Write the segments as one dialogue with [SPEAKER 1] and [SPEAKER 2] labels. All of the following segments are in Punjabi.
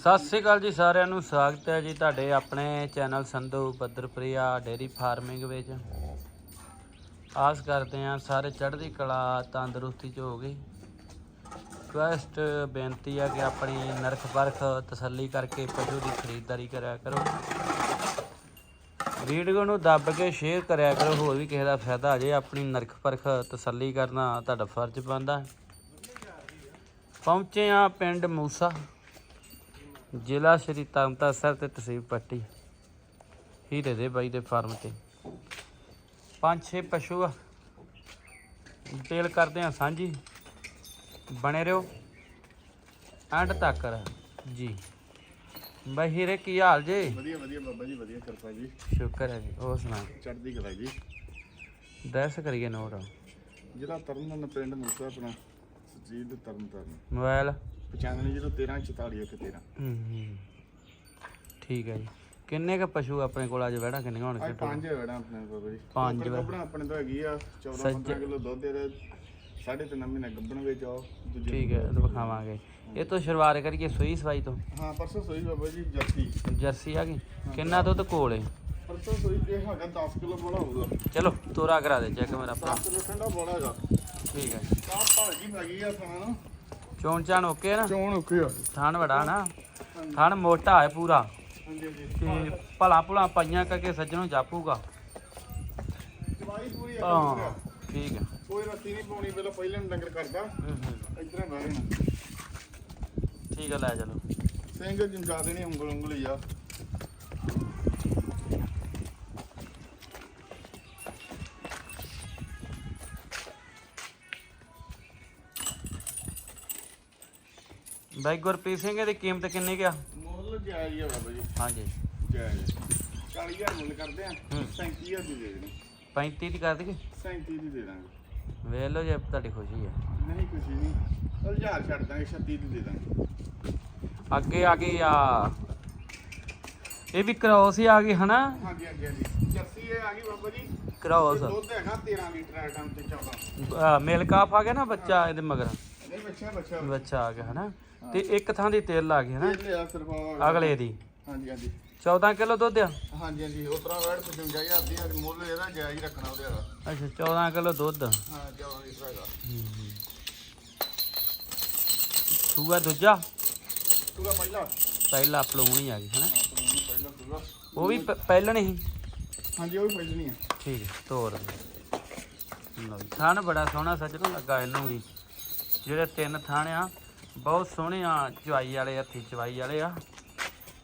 [SPEAKER 1] ਸਤਿ ਸ੍ਰੀ ਅਕਾਲ ਜੀ ਸਾਰਿਆਂ ਨੂੰ, ਸਵਾਗਤ ਹੈ ਜੀ ਤੁਹਾਡੇ ਆਪਣੇ ਚੈਨਲ ਸੰਧੂ ਬੱਦਰਪ੍ਰਿਆ ਡੇਰੀ ਫਾਰਮਿੰਗ ਵਿੱਚ। ਆਸ ਕਰਦੇ ਹਾਂ ਸਾਰੇ ਚੜ੍ਹਦੀ ਕਲਾ ਤੰਦਰੁਸਤੀ ਚ ਹੋ ਗਈ ਰਿਕੁਐਸਟ ਬੇਨਤੀ ਹੈ ਕਿ ਆਪਣੀ ਨਰਖ ਪਰਖ ਤਸੱਲੀ ਕਰਕੇ ਪਸ਼ੂ ਦੀ ਖਰੀਦਦਾਰੀ ਕਰਿਆ ਕਰੋ। ਵੀਡੀਓ ਨੂੰ ਦੱਬ ਕੇ ਸ਼ੇਅਰ ਕਰਿਆ ਕਰੋ, ਹੋਰ ਵੀ ਕਿਸੇ ਦਾ ਫਾਇਦਾ ਆ ਜੇ ਆਪਣੀ ਨਰਖ ਪਰਖ ਤਸੱਲੀ ਕਰਨਾ ਤੁਹਾਡਾ ਫਰਜ਼ ਬਣਦਾ। ਪਹੁੰਚੇ ਆ ਪਿੰਡ ਮੂਸਾ। ਜ਼ਿਲ੍ਹਾ ਸ਼੍ਰੀ ਤਰਨਤਾਰਨ ਸਾਹਿਬ ਤੇ ਤਹਿਸੀਲ ਪੱਟੀ ਹੀਰੇ ਦੇ ਬਾਈ ਦੇ ਫਾਰਮ ਤੇ। ਪੰਜ ਛੇ ਪਸ਼ੂ ਆ। ਡਿਟੇਲ ਕਰਦੇ ਆ ਸਾਂਝੀ। ਬਣੇ ਰਹੋ। ਐਂਡ ਤੱਕ ਜੀ। ਬਾਈ ਹੀਰੇ ਕੀ ਹਾਲ ਜੇ?
[SPEAKER 2] ਵਧੀਆ ਵਧੀਆ ਬਾਬਾ ਜੀ ਵਧੀਆ ਕਿਰਪਾ ਜੀ।
[SPEAKER 1] ਸ਼ੁਕਰ ਹੈ ਜੀ। ਉਹ ਸੁਣਾ
[SPEAKER 2] ਚੜ੍ਹਦੀ ਕਲਾ ਜੀ।
[SPEAKER 1] ਦਰਸ ਕਰੀਏ ਨੋਟ।
[SPEAKER 2] ਜਿਹੜਾ ਤਰਨਨ ਪਿੰਡ ਮੂਸਾ ਆਪਣਾ ਸੁਜੀਤ ਤਰਨ ਤਰਨ
[SPEAKER 1] ਮੋਬਾਈਲ
[SPEAKER 2] 9501344113
[SPEAKER 1] ਹੂੰ ਹੂੰ। ਠੀਕ ਹੈ ਜੀ। ਕਿੰਨੇ ਕ ਪਸ਼ੂ ਆਪਣੇ ਕੋਲ ਅੱਜ ਵੜਾ ਕਿੰਨੇ ਹੋਣਗੇ
[SPEAKER 2] ਅੱਜ ਪੰਜ ਵੜਾ ਆਪਣੇ ਕੋਲ ਬਾਬਾ ਜੀ
[SPEAKER 1] ਪੰਜ ਵੜਾ।
[SPEAKER 2] ਗੱਭਣ ਆਪਣੇ ਤੋਂ ਹੈਗੀ ਆ 14
[SPEAKER 1] ਸੱਜ-
[SPEAKER 2] 15 ਕਿਲੋ ਦੁੱਧ ਦੇ ਸਾਢੇ ਤਿੰਨ ਮਹੀਨੇ ਗੱਭਣ ਵਿੱਚ ਆਓ ਦੂਜੇ
[SPEAKER 1] ਠੀਕ ਹੈ ਇਹ ਵਿਖਾਵਾਂਗੇ। ਇਹ ਤੋਂ ਸ਼ੁਰੂਆਤ ਕਰੀਏ ਸੂਈ ਸਵਾਈ ਤੋਂ?
[SPEAKER 2] ਹਾਂ ਪਰਸੋਂ ਸੋਈ ਬਾਬਾ ਜੀ ਜਰਸੀ।
[SPEAKER 1] ਜਰਸੀ ਆ ਗਈ? ਕਿੰਨਾ ਦੁੱਧ ਕੋਲ ਏ?
[SPEAKER 2] ਪਰਸੋਂ ਸੋਈ ਤੇ ਹੈਗਾ 10 ਕਿਲੋ ਬੜਾ ਹੋਊਗਾ।
[SPEAKER 1] ਚਲੋ ਤੋਰਾ ਕਰਾ ਦੇ ਚੈੱਕ ਮੇਰਾ ਭਰਾ।
[SPEAKER 2] 10 ਕਿਲੋ ਠੰਡਾ ਬੜਾ ਹੈਗਾ।
[SPEAKER 1] ਠੀਕ ਹੈ।
[SPEAKER 2] ਆਹ ਭਾਜੀ ਲੱਗੀ ਆ ਥਾਂ
[SPEAKER 1] ਚੋਣ ਚਾਣ ਓਕੇ ਨਾ?
[SPEAKER 2] ਚੋਣ ਓਕੇ ਆ
[SPEAKER 1] ਥਣ ਵੜਾ ਨਾ। ਥਣ ਮੋਟਾ ਹੈ ਪੂਰਾ। ਤੇ ਭਲਾ ਭੁਲਾ ਪਾਈਆਂ ਕਰਕੇ ਸੱਜਣੋਂ ਜਾਪੂਗਾ।
[SPEAKER 2] ਪੂਰੀ ਆ
[SPEAKER 1] ਹਾਂ ਠੀਕ ਹੈ
[SPEAKER 2] ਕੋਈ ਰੱਸੀ ਨਹੀਂ ਪਾਉਣੀ ਪਹਿਲਾਂ ਪਹਿਲਾਂ ਨੂੰ ਡੰਗਰ ਕਰਦਾ
[SPEAKER 1] ਹੂੰ ਹੂੰ।
[SPEAKER 2] ਇਧਰ ਬਹਿ ਜਾਣਾ
[SPEAKER 1] ਠੀਕ ਹੈ ਲੈ ਚਲੋ।
[SPEAKER 2] ਸਿੰਘ ਜਿੰਦਾ ਦੇ ਨਹੀਂ ਉਂਗਲ ਉਂਗਲ ਹੀ ਆ।
[SPEAKER 1] ਬਾਈ ਗੁਰਪ੍ਰੀਤ ਸਿੰਘ ਇਹਦੀ ਕੀਮਤ ਕਿੰਨੀ ਗਿਆ
[SPEAKER 2] ਮੁੱਲ ਜਾਇਜ਼ ਹੀ ਆ ਬਾਬਾ ਜੀ।
[SPEAKER 1] ਹਾਂਜੀ।
[SPEAKER 2] ਜਾਇਜ਼। 40000 ਮੁੱਲ ਕਰਦੇ ਆ
[SPEAKER 1] ਹੂੰ।
[SPEAKER 2] 37000 ਦੀ ਦੇ ਦੇਣੀ।
[SPEAKER 1] 35 ਦੀ ਕਰ ਦਈਏ?
[SPEAKER 2] 37 ਦੀ ਦੇ ਦਾਂਗੇ।
[SPEAKER 1] ਵੇਖ ਲਓ ਜੇ ਤੁਹਾਡੀ ਖੁਸ਼ੀ ਹੈ
[SPEAKER 2] ਨਹੀਂ ਕੁਛ ਨਹੀਂ। ਚਲ 1000 ਛੱਡ ਦਾਂਗੇ 36 ਦੀ ਦੇ ਦਾਂਗੇ।
[SPEAKER 1] ਅੱਗੇ ਆ ਗਈ ਆ। ਇਹ ਵੀ ਕ੍ਰੋਸ ਹੀ ਆ ਗਈ ਹਨਾ?
[SPEAKER 2] ਹਾਂਜੀ ਹਾਂਜੀ ਹਾਂਜੀ। ਜਰਸੀ ਇਹ ਆ ਗਈ ਬਾਬਾ ਜੀ।
[SPEAKER 1] ਕ੍ਰੋਸ
[SPEAKER 2] ਦੁੱਧ ਹੈਗਾ 13 ਲੀਟਰ ਆਈਟਮ ਤੇ 14
[SPEAKER 1] ਮਿਲਕ ਆਫ ਆ ਗਿਆ ਨਾ ਬੱਚਾ ਇਹਦੇ ਮਗਰ?
[SPEAKER 2] ਨਹੀਂ ਬੱਚਾ ਬੱਚਾ
[SPEAKER 1] ਬੱਚਾ ਆ ਗਿਆ ਹਨਾ? ਤੇ ਇੱਕ ਥਾਂ ਦੀ ਤੇਲ ਆ ਗਈ ਹਨਾ?
[SPEAKER 2] ਇਹ ਲਿਆ
[SPEAKER 1] ਅਗਲੇ ਦੀ।
[SPEAKER 2] ਹਾਂਜੀ ਹਾਂਜੀ।
[SPEAKER 1] 14 ਕਿਲੋ ਦੁੱਧ ਆ?
[SPEAKER 2] ਹਾਂਜੀ ਹਾਂਜੀ ਉਤਰਾ ਵੈੜ 55000 ਦੀ ਆ, ਮੁੱਲ ਇਹਦਾ ਜਾਇਜ਼ ਹੀ ਰੱਖਣਾ ਉਹਦੇ ਵਾਲਾ।
[SPEAKER 1] ਅੱਛਾ 14 ਕਿਲੋ ਦੁੱਧ।
[SPEAKER 2] ਹਾਂ 14 ਲੀਟਰ ਹੈਗਾ
[SPEAKER 1] ਸੂਆ ਦੂਜਾ?
[SPEAKER 2] ਪਹਿਲਾ।
[SPEAKER 1] ਪਹਿਲਾ ਪਲੂਣੀ ਆ ਗਈ ਹਨਾ?
[SPEAKER 2] ਹਾਂ ਪਹਿਲਾ
[SPEAKER 1] ਉਹ ਵੀ ਪ- ਪਹਿਲਾਂ ਨਹੀਂ
[SPEAKER 2] ਹਾਂਜੀ ਉਹ ਵੀ ਪਹਿਲਣੀ ਆ।
[SPEAKER 1] ਠੀਕ ਹੈ ਤੋਰ ਲਓ। ਥਣ ਬੜਾ ਸੋਹਣਾ ਸੱਜਣੋਂ ਲੱਗਾ ਇਹਨੂੰ ਵੀ। ਜਿਹੜੇ ਤਿੰਨ ਥਣ ਆ ਬਹੁਤ ਸੋਹਣੇ ਆ ਚਵਾਈ ਵਾਲੇ ਹੱਥੀ ਚਵਾਈ ਵਾਲੇ ਆ।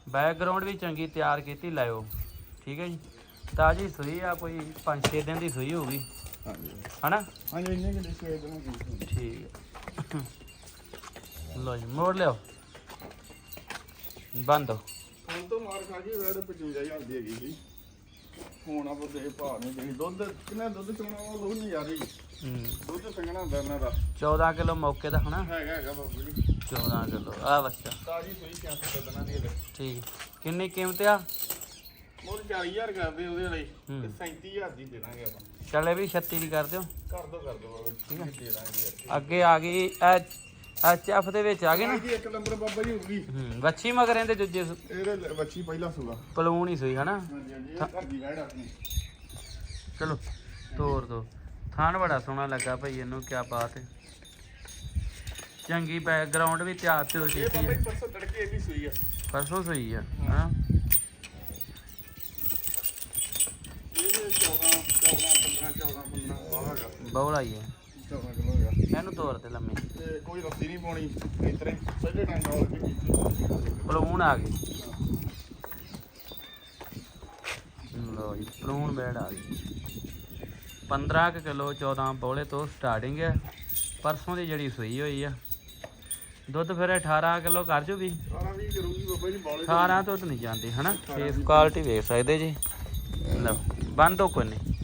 [SPEAKER 1] ਬੈਕਗ੍ਰਾਉਂਡ ਵੀ ਚੰਗੀ ਤਿਆਰ ਕੀਤੀ ਲਾਇਓ। ਠੀਕ ਹੈ ਜੀ? ਤਾਜੀ ਸੂਈ ਆ ਕੋਈ 5-6 ਦਿਨ ਦੀ ਸੂਈ ਹੋਊਗੀ।
[SPEAKER 2] ਹਾਂਜੀ।
[SPEAKER 1] ਹਨਾ?
[SPEAKER 2] ਹਾਂਜੀ ਇੰਨੇ ਕਿ ਇਹਦੇ ਨਾਲ
[SPEAKER 1] ਠੀਕ ਹੈ। ਲਓ ਜੀ ਮੋੜ ਲਿਓ ਬੰਦ
[SPEAKER 2] ਹੁਣ ਤੋਂ ਮਾਰ ਖਾ ਗਈ ਵੈੜ 55000 ਦੀ ਹੈਗੀ ਜੀ। ਹੁਣ ਆਪਾਂ ਦੇ ਭਾਅ ਦੇਣੀ ਦੁੱਧ ਕਿੰਨਾ ਦੁੱਧ ਚੋਣਾ ਉਹ ਯਾਰੀ
[SPEAKER 1] ਹੂੰ।
[SPEAKER 2] ਦੁੱਧ ਸੰਗਣਾ ਹੁੰਦਾ ਇਹਨਾਂ ਦਾ
[SPEAKER 1] 14 ਕਿਲੋ ਮੌਕੇ ਦਾ ਹਨਾ?
[SPEAKER 2] ਹੈਗਾ ਹੈਗਾ ਬਾਬੂ ਜੀ।
[SPEAKER 1] 14 ਕਿਲੋ ਆ ਬੱਚਾ।
[SPEAKER 2] ਤਾਜੀ ਸੋਈ ਕਿਆਸ ਕੱਢਣਾ ਦੀ ਇਹਦੇ।
[SPEAKER 1] ਠੀਕ। ਕਿੰਨੀ ਕੀਮਤ ਆ?
[SPEAKER 2] ਮੋਰ 40000 ਕਰਦੇ ਉਹਦੇ ਲਈ
[SPEAKER 1] ਹੂੰ।
[SPEAKER 2] ਤੇ 37000 ਦੀ ਦੇ ਦਾਂਗੇ ਆਪਾਂ।
[SPEAKER 1] ਚਲੇ ਵੀ 36 ਦੀ ਕਰ ਦਿਓ।
[SPEAKER 2] ਕਰ ਦੋ ਕਰ ਦੋ ਬਾਬੂ
[SPEAKER 1] ਠੀਕ ਹੈ।
[SPEAKER 2] ਦੇ ਦਾਂਗੇ
[SPEAKER 1] ਅੱਗੇ। ਆ ਗਈ ਐਚ ਐਫ ਦੇ ਵਿੱਚ ਆ ਗਏ ਨਾ?
[SPEAKER 2] ਇੱਕ ਨੰਬਰ ਬਾਬਾ ਜੀ ਹੋਊਗੀ
[SPEAKER 1] ਹੂੰ ਵੱਛੀ ਮਗਰ ਇਹਦੇ ਦੂਜੇ
[SPEAKER 2] ਇਹਦੇ ਬੱਚੀ ਪਹਿਲਾ ਸੂਗਾ
[SPEAKER 1] ਪਲੂਣ ਹੀ ਸੂਈ ਹਨਾ?
[SPEAKER 2] ਹਾਂਜੀ ਹਾਂਜੀ ਇਹ ਘਰ ਦੀ ਵੈੜ ਆਪਣੀ।
[SPEAKER 1] ਚਲੋ ਤੋਰ ਦੋ। ਥਾਣ ਬੜਾ ਸੋਹਣਾ ਲੱਗਾ ਭਾਈ ਇਹਨੂੰ ਕੀ ਬਾਤ ਹੈ। ਚੰਗੀ ਬੈਕਗ੍ਰਾਉਂਡ ਵੀ ਤਿਆਰ ਤੇ
[SPEAKER 2] ਇਹ
[SPEAKER 1] ਕੀਤੀ
[SPEAKER 2] ਬਾਬਾ
[SPEAKER 1] ਹੈ।
[SPEAKER 2] ਜੀ ਪਰਸੋਂ ਤੜਕੇ ਇਹ ਵੀ ਸੂਈ ਆ।
[SPEAKER 1] ਪਰਸੋਂ ਸੂਈ ਆ ਹਾਂ।
[SPEAKER 2] ਇਹ 14 14 15 14 15 ਵਾਹ ਹੈਗਾ।
[SPEAKER 1] ਬੌਲਾ ਹੀ ਹੈ।
[SPEAKER 2] 14 ਕਿਲੋ ਹੈਗਾ।
[SPEAKER 1] ਇਹਨੂੰ ਤੋਰ ਤੇ ਲੰਮੇ।
[SPEAKER 2] ਤੇ ਕੋਈ ਰੱਸੀ ਨਹੀਂ ਪਾਉਣੀ ਇਤਰੇ। ਪਹਿਲੇ ਟਾਈਮ ਨਾਲ ਵੀ ਕੀਤੀ।
[SPEAKER 1] ਪਲੂਣ ਆ ਗਈ ਲੋ ਜੀ ਪਲੂਣ ਬੈੜ ਆ ਗਈ 15 ਕੁ ਕਿਲੋ 14 ਬੋਲੇ ਤੋਂ ਸਟਾਰਟਿੰਗ ਹੈ ਪਰਸੋਂ ਦੀ ਜਿਹੜੀ ਸੂਈ ਹੋਈ ਆ। ਦੁੱਧ ਫਿਰ 18 ਕਿਲੋ ਕਰ ਜੂਗੀ। ਵੀ
[SPEAKER 2] ਸਾਰਾ ਕਰੂਗੀ ਬਾਬਾ ਜੀ ਬੌਲੇ
[SPEAKER 1] 18 ਤੋਂ ਤਾਂ ਨਹੀਂ ਜਾਂਦੀ, ਹਨਾ? ਫੇਸ ਕੁਆਲਿਟੀ ਵੇਖ ਸਕਦੇ ਜੀ। ਲਓ, ਬੰਦ ਹੋ ਕੋਈ ਨਹੀਂ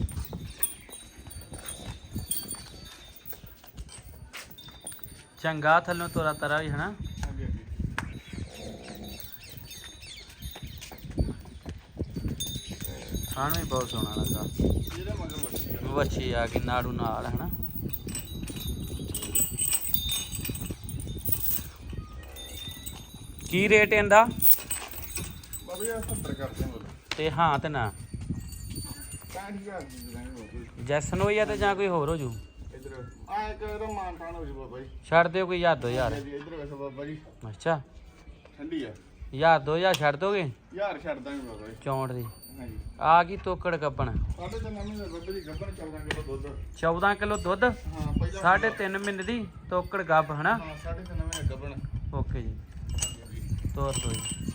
[SPEAKER 1] ਚੰਗਾ ਥੱਲੋਂ ਤੋਰਾ ਤਰਾ ਵੀ, ਹਨਾ
[SPEAKER 2] ਹਾਂਜੀ ਹਾਂਜੀ
[SPEAKER 1] ਖਾਣ ਵੀ ਬਹੁਤ ਸੋਹਣਾ ਲੱਗਾ।
[SPEAKER 2] ਮਗਰ ਵੱਛੀ ਆ
[SPEAKER 1] ਗਈ ਨਾੜੂ ਨਾਲ ਹਨਾ? ਕੀ ਰੇਟ ਇਹਦਾ?
[SPEAKER 2] ਬਾਬਾ ਜੀ 70 ਕਰਦੇ ਹਾਂ।
[SPEAKER 1] ਤੇ ਹਾਂ ਤੇ ਨਾ।
[SPEAKER 2] 60000 ਦੀ ਦੇ ਦਾਂਗੇ ਬਾਬਾ ਜੀ
[SPEAKER 1] ਜੈਸਨ ਹੋਈ ਆ ਤੇ ਜਾਂ ਕੋਈ ਹੋਰ ਹੋ ਜੂ?
[SPEAKER 2] ਇਧਰ ਆ ਇੱਕ ਇਹਦਾ ਮਾਨ ਤਾਨ ਹੋ ਜੀ ਬਾਬਾ ਜੀ।
[SPEAKER 1] ਛੱਡ ਦਿਓ ਕੋਈ ਹਜ਼ਾਰ ਦੋ ਹਜ਼ਾਰ।
[SPEAKER 2] ਇਧਰ ਵੇਖੋ ਬਾਬਾ ਜੀ।
[SPEAKER 1] ਅੱਛਾ।
[SPEAKER 2] ਠੰਡੀ ਆ।
[SPEAKER 1] ਹਜ਼ਾਰ ਦੋ ਹਜ਼ਾਰ ਛੱਡ ਦੋਗੇ?
[SPEAKER 2] ਯਾਰ ਛੱਡ ਦਾਂਗੇ ਬਾਬਾ ਜੀ।
[SPEAKER 1] ਚੌਂਟ ਦੀ।
[SPEAKER 2] ਹਾਂਜੀ।
[SPEAKER 1] ਆ ਗਈ ਤੋਕੜ ਗੱਬਣ।
[SPEAKER 2] ਸਾਡੇ ਤਾਂ ਨਵੀਂ ਦੇ ਬਾਬਾ ਜੀ ਗੱਬਰ 14 ਕਿਲੋ ਦੁੱਧ।
[SPEAKER 1] 14 ਕਿਲੋ ਦੁੱਧ?
[SPEAKER 2] ਹਾਂ ਪਹਿਲਾਂ
[SPEAKER 1] ਸਾਢੇ ਤਿੰਨ ਮਹੀਨੇ ਦੀ ਤੋਕੜ ਗੱਬ ਹਨਾ?
[SPEAKER 2] ਹਾਂ ਸਾਡੇ ਤਾਂ ਨਵੇਂ ਗੱਬਣ।
[SPEAKER 1] ਓਕੇ ਜੀ। ਤੋਰ ਦੋ ਜੀ।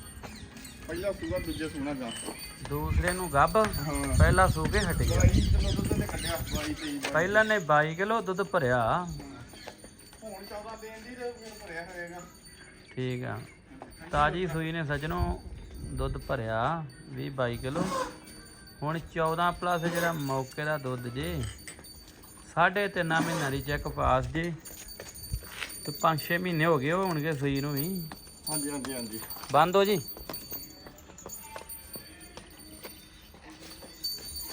[SPEAKER 2] ਪਹਿਲਾ ਸੂਗਾ ਦੂਜਾ ਸੂਣਾ ਗਾ।
[SPEAKER 1] ਦੂਸਰੇ ਨੂੰ ਗੱਬ ਪਹਿਲਾ ਸੂ ਕੇ ਹਟ ਗਿਆ।
[SPEAKER 2] 22 ਕਿਲੋ ਦੁੱਧ ਨੇ ਕੱਢਿਆ 22 23
[SPEAKER 1] ਪਹਿਲਾਂ ਨੇ 22 ਕਿਲੋ ਦੁੱਧ ਭਰਿਆ।
[SPEAKER 2] ਹੁਣ 14 ਦੇਣ ਦੀ ਤੇ ਫਿਰ ਭਰਿਆ ਹੋਏਗਾ
[SPEAKER 1] ਠੀਕ ਆ। ਤਾਜੀ ਸੂਈ ਨੇ ਸਜਣੋ ਦੁੱਧ ਭਰਿਆ 20 22 ਕਿਲੋ। ਹੁਣ 14 ਪਲੱਸ ਜਿਹੜਾ ਮੌਕੇ ਦਾ ਦੁੱਧ ਜੇ ਸਾਢੇ ਤਿੰਨ ਮਹੀਨਿਆਂ ਦੀ ਚੈੱਕ ਪਾਸ ਜੇ। ਤੇ 5-6 ਮਹੀਨੇ ਹੋ ਗਏ ਹੋਣਗੇ ਸੂਈ ਨੂੰ ਵੀ।
[SPEAKER 2] ਹਾਂਜੀ ਹਾਂਜੀ ਹਾਂਜੀ।
[SPEAKER 1] ਬੰਦ ਹੋ ਜੀ?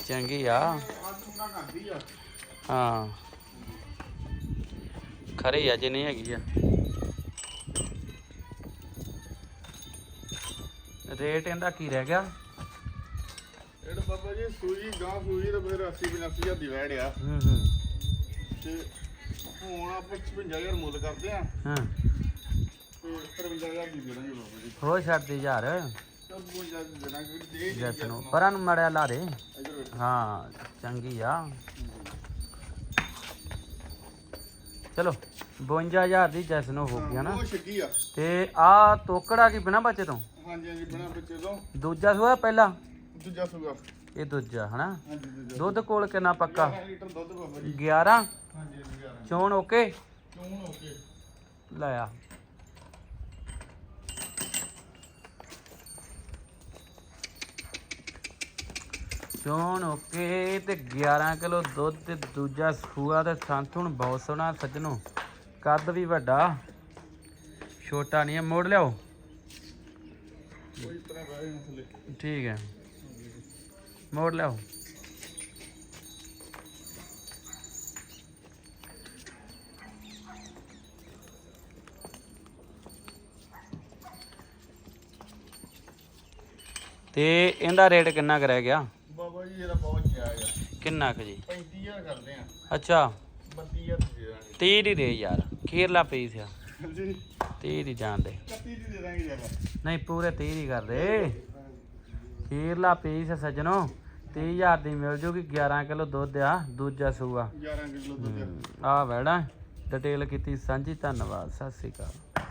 [SPEAKER 1] ਚੰਗੀ ਆ। ਹਾਂ। ਖਰੇ ਆ ਜੇ ਨਹੀਂ ਹੈਗੀ ਆ। ਰੇਟ ਇਹਦਾ ਕੀ ਰਹਿ ਗਿਆ?
[SPEAKER 2] ਇਹ ਬਾਬਾ ਜੀ ਸੂਈ ਗਾਂ ਸੂਈ ਤੇ ਫਿਰ 80 85 ਹਜ਼ਾਰ ਦੀ ਵੈੜ ਆ।
[SPEAKER 1] ਹੂੰ ਹੂੰ।
[SPEAKER 2] ਤੇ ਹੁਣ ਆਪਾਂ 55000 ਮੁੱਲ ਕਰਦੇ ਆ।
[SPEAKER 1] ਹਾਂ।
[SPEAKER 2] ਤੇ 55000 ਦੀ ਦੇ ਦਾਂਗੇ ਬਾਬਾ ਜੀ।
[SPEAKER 1] ਹੋ ਛੱਡਦੀ ਯਾਰ
[SPEAKER 2] ਚਲ 52 ਦੀ ਦੇ ਦਾਂਗੇ ਵੀ ਦੇ
[SPEAKER 1] ਜੱਟ ਨੂੰ। ਪਰਾਂ ਨੂੰ ਮੜਿਆ ਹਾਂ ਚੰਗੀ ਆ। ਚਲੋ 52000 ਦੀ ਜੈਸ ਨੂੰ। ਹੋ ਗਿਆ ਨਾ ਤੇ ਆ ਤੋਕੜਾ ਕੀ ਬਿਨਾ ਬੱਚੇ ਤੋਂ?
[SPEAKER 2] ਹਾਂਜੀ ਹਾਂਜੀ ਬਣਾ ਬੱਚੇ ਤੋਂ।
[SPEAKER 1] ਦੂਜਾ ਸੂਆ ਪਹਿਲਾ?
[SPEAKER 2] ਦੂਜਾ ਸੂਗਾ
[SPEAKER 1] ਇਹ ਦੂਜਾ ਹਨਾ?
[SPEAKER 2] ਹਾਂਜੀ ਦੂਜਾ
[SPEAKER 1] ਦੁੱਧ ਕੋਲ ਕਿੰਨਾ ਪੱਕਾ?
[SPEAKER 2] 11 ਲੀਟਰ ਦੁੱਧ ਬਾਬਾ ਜੀ
[SPEAKER 1] 11
[SPEAKER 2] ਹਾਂਜੀ 11
[SPEAKER 1] ਚੋਣ ਓਕੇ?
[SPEAKER 2] ਚੋਣ ਓਕੇ।
[SPEAKER 1] ਲੈ ਆ। ਚੋਣ ਓਕੇ ਤੇ 11 ਕਿਲੋ ਦੁੱਧ ਤੇ ਦੂਜਾ ਸੂਆ ਤੇ ਸੰਤ ਹੁਣ ਬਹੁਤ ਸੋਹਣਾ ਸੱਜਣੋ। ਕੱਦ ਵੀ ਵੱਡਾ। ਛੋਟਾ ਨਹੀਂ ਹੈ ਮੋੜ ਲਿਆਓ
[SPEAKER 2] ਕੋਈ ਤਰ੍ਹਾਂ ਬਹਿ ਜਾਣਾ ਥੱਲੇ
[SPEAKER 1] ਠੀਕ ਹੈ। ਮੋੜ ਲਿਆਓ। ਤੇ ਇਹਦਾ ਰੇਟ ਕਿੰਨਾ ਕੁ ਰਹਿ ਗਿਆ?
[SPEAKER 2] ਬਾਬਾ ਜੀ ਇਹਦਾ ਬਹੁਤ ਜਾਇਜ਼ ਆ।
[SPEAKER 1] ਕਿੰਨਾ ਕੁ ਜੀ?
[SPEAKER 2] 35000 ਕਰਦੇ ਆ।
[SPEAKER 1] ਅੱਛਾ।
[SPEAKER 2] 32000 ਦੇ ਦਾਂਗੇ
[SPEAKER 1] 30 ਦੀ ਦੇ ਯਾਰ। ਖੀਰਲਾ ਪੀਸ ਆ।
[SPEAKER 2] ਹਾਂਜੀ।
[SPEAKER 1] 30 ਦੀ ਜਾਣ ਦੇ।
[SPEAKER 2] 31 ਦੀ ਦੇ ਦਾਂਗੇ ਜਰਾ
[SPEAKER 1] ਨਹੀਂ ਪੂਰੇ 30 ਦੀ ਕਰ ਦੇ। ਖੀਰਲਾ ਪੀਸ ਸੱਜਣੋ। 30000 ਦੀ ਮਿਲ ਜੂਗੀ 11 ਕਿਲੋ ਦੁੱਧ ਆ ਦੂਜਾ ਸੂਆ।
[SPEAKER 2] 11 ਕਿਲੋ ਦੁੱਧ
[SPEAKER 1] ਆ। ਵੈੜਾ। ਡਿਟੇਲ ਕੀਤੀ ਸਾਂਝੀ ਧੰਨਵਾਦ ਸਤਿ ਸ੍ਰੀ ਅਕਾਲ।